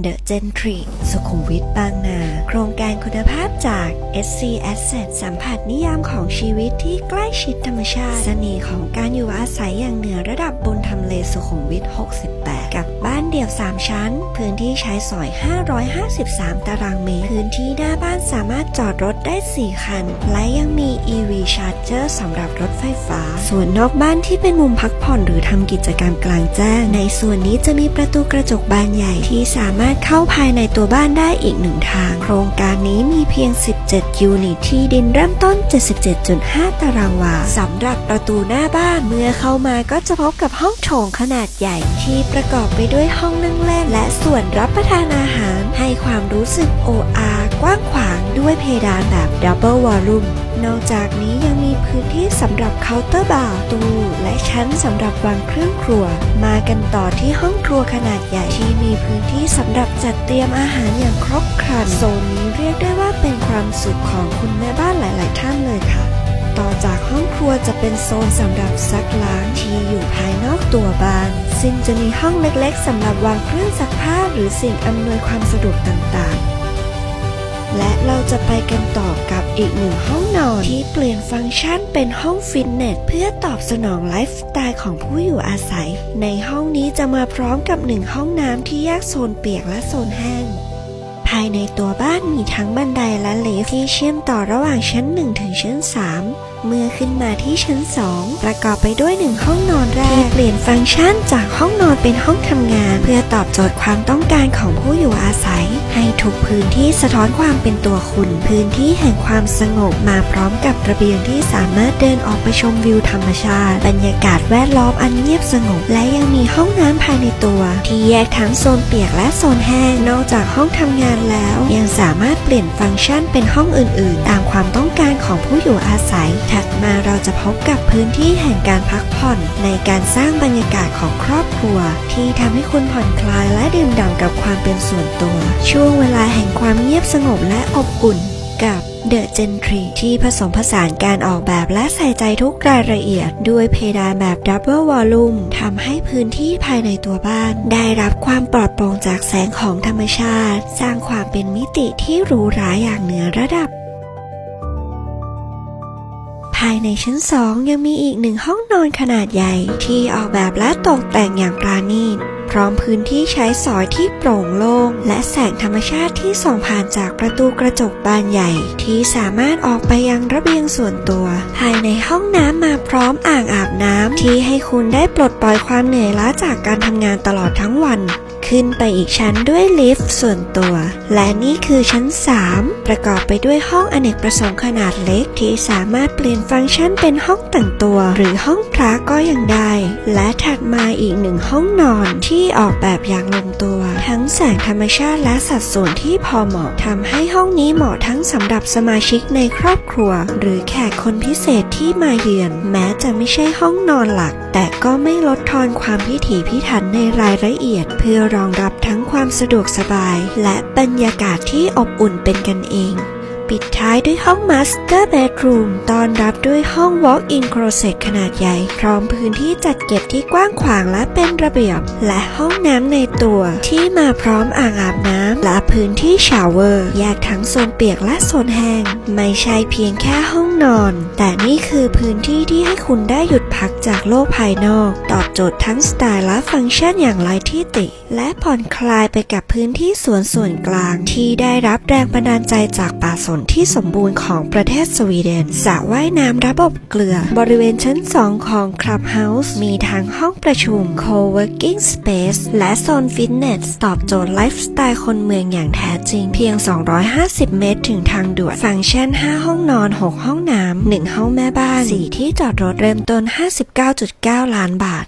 เดอะเจนทรีสุขุมวิทบางนา โครงการคุณภาพจาก SC Asset สัมผัสนิยามของชีวิตที่ใกล้ชิดธรรมชาติ เสน่ห์ของการอยู่อาศัยอย่างเหนือระดับบนทำเลสุขุมวิท 68 กับบ้านเดี่ยว 3 ชั้น พื้นที่ใช้สอย 553 ตารางเมตร พื้นที่หน้าบ้านสามารถจอดรถได้ 4 คัน และยังมี EV Charger สำหรับรถไฟฟ้า ส่วนนอกบ้านที่เป็นมุมพักผ่อนหรือทำกิจกรรมกลางแจ้ง ในส่วนนี้จะมีประตูกระจกบานใหญ่ที่สามารถเข้าภายในตัวบ้านได้อีกหนึ่งทาง โครงการนี้มีเพียง 17 ยูนิตที่ดินเริ่มต้น 77.5 ตารางวาสำหรับประตูหน้าบ้านเมื่อเข้ามาก็จะพบกับห้องโถงขนาดใหญ่ ที่ประกอบไปด้วยห้องนั่งเล่น และส่วนรับประทานอาหารให้ความรู้สึกโออากว้างขวางด้วยเพดานแบบดับเบิลวอลลุ่มนอกจากนี้ยัง พื้นที่สำหรับเคาน์เตอร์บาร์ตู้ และชั้นสำหรับวางเครื่องครัว มากันต่อที่ห้องครัวขนาดใหญ่ที่มีพื้นที่สำหรับจัดเตรียมอาหารอย่างครบครันโซนนี้เรียกได้ว่าเป็นความสุขของคุณแม่บ้านหลาย ๆ ท่านเลยค่ะ ต่อจากห้องครัวจะเป็นโซนสำหรับซักล้างที่อยู่ภายนอกตัวบ้านซึ่งจะมีห้องเล็ก ๆสำหรับวางเครื่องซักผ้าหรือสิ่งอำนวยความสะดวกต่าง ๆ และเราจะไปกันต่อกับอีกหนึ่งห้องนอนที่เปลี่ยนฟังก์ชันเป็นห้องฟิตเนสเพื่อตอบสนองไลฟ์สไตล์ของผู้อยู่อาศัย ในห้องนี้จะมาพร้อมกับหนึ่งห้องน้ำที่แยกโซนเปียกและโซนแห้งภายในตัวบ้านมีทั้งบันไดและลิฟต์ที่เชื่อมต่อระหว่างชั้น 1 ถึงชั้น 3 เมื่อขึ้นมาที่ชั้น 2 ประกอบไปด้วยหนึ่งห้องนอนแรกที่เปลี่ยนฟังก์ชันจากห้องนอนเป็นห้องทำงาน เพื่อตอบโจทย์ความต้องการของผู้อยู่อาศัย ให้ทุกพื้นที่สะท้อนความเป็นตัวคุณ พื้นที่แห่งความสงบมาพร้อมกับระเบียงที่สามารถเดินออกไปชมวิวธรรมชาติ บรรยากาศแวดล้อมอันเงียบสงบ และยังมีห้องน้ำภายในตัว ที่แยกทั้งโซนเปียกและโซนแห้งนอกจากห้องทำงานแล้ว ยังสามารถเปลี่ยนฟังก์ชันเป็นห้องอื่น ๆ ตามความต้องการของผู้อยู่อาศัยถัดมาเราจะพบกับพื้นที่แห่งการพักผ่อน ในการสร้างบรรยากาศของครอบครัว ที่ทำให้คุณผ่อนคลายและดื่มด่ำกับความเป็นส่วนตัว ช่วงเวลาแห่งความเงียบสงบและอบอุ่นกับ The Gentry ที่ผสมผสานการออกแบบและใส่ใจทุกรายละเอียด ด้วยเพดานแบบ Double Volume ทำให้พื้นที่ภายในตัวบ้าน ได้รับความปลอดโปร่งจากแสงของธรรมชาติ สร้างความเป็นมิติที่หรูหราอย่างเหนือระดับายในชั้น2ยังมีอีกหนึ่งห้องนอนขนาดใหญ่ ที่ออกแบบและตกแต่งอย่างปราณีต พร้อมพื้นที่ใช้สอยที่โปร่งโล่ง และแสงธรรมชาติที่ส่องผ่านจากประตูกระจกบานใหญ่ ที่สามารถออกไปยังระเบียงส่วนตัว ภายในห้องน้ำมาพร้อมอ่างอาบน้ำที่ให้คุณได้ปลดปล่อยความเหนื่อยล้าจากการทำงานตลอดทั้งวัน ขึ้นไปอีกชั้นด้วยลิฟต์ส่วนตัว และนี่คือชั้น 3 ประกอบไปด้วยห้องอเนกประสงค์ขนาดเล็กที่สามารถเปลี่ยนฟังก์ชันเป็นห้องแต่งตัว หรือห้องพระก็ยังได้ และถัดมาอีกหนึ่งห้องนอนที่ออกแบบอย่างลงตัว ทั้งแสงธรรมชาติและสัดส่วนที่พอเหมาะทำให้ห้องนี้เหมาะทั้งสำหรับสมาชิกในครอบครัว หรือแขกคนพิเศษที่มาเยือน แม้จะไม่ใช่ห้องนอนหลัก แต่ก็ไม่ลดทอนความพิถีพิถันในรายละเอียดเพื่อรอองรับทั้งความสะดวกสบาย และบรรยากาศที่อบอุ่นเป็นกันเอง ปิดท้ายด้วยห้อง Master Bedroom ต้อนรับด้วยห้อง Walk-in Closet ขนาดใหญ่ พร้อมพื้นที่จัดเก็บที่กว้างขวางและเป็นระเบียบ และห้องน้ำในตัวที่มาพร้อมอ่างอาบน้ำและพื้นที่ชาวเวอร์แยกทั้งโซนเปียกและโซนแห้ง ไม่ใช่เพียงแค่ห้องนอน แต่นี่คือพื้นที่ที่ให้คุณได้หยุดพักจากโลกภายนอก ตอบโจทย์ทั้งสไตล์และฟังก์ชันอย่างไร้ที่ติ และผ่อนคลายไปกับพื้นที่สวนส่วนกลาง ที่ได้รับแรงบันดาลใจจากป่าสนที่สมบูรณ์ของประเทศสวีเดนสระว่ายน้ำระบบเกลือ บริเวณชั้น 2 ของ Clubhouse มีทั้งห้องประชุม Co-working Space และโซนฟิตเนส ตอบโจทย์ไลฟ์สไตล์คนเมืองอย่างแท้จริง เพียง 250 เมตรถึงทางด่วนฟังก์ชัน 5 ห้องนอน 6 ห้องน้ำ1ห้องแม่บ้าน 4 ที่จอดรถเริ่มต้น 59.9 ล้านบาท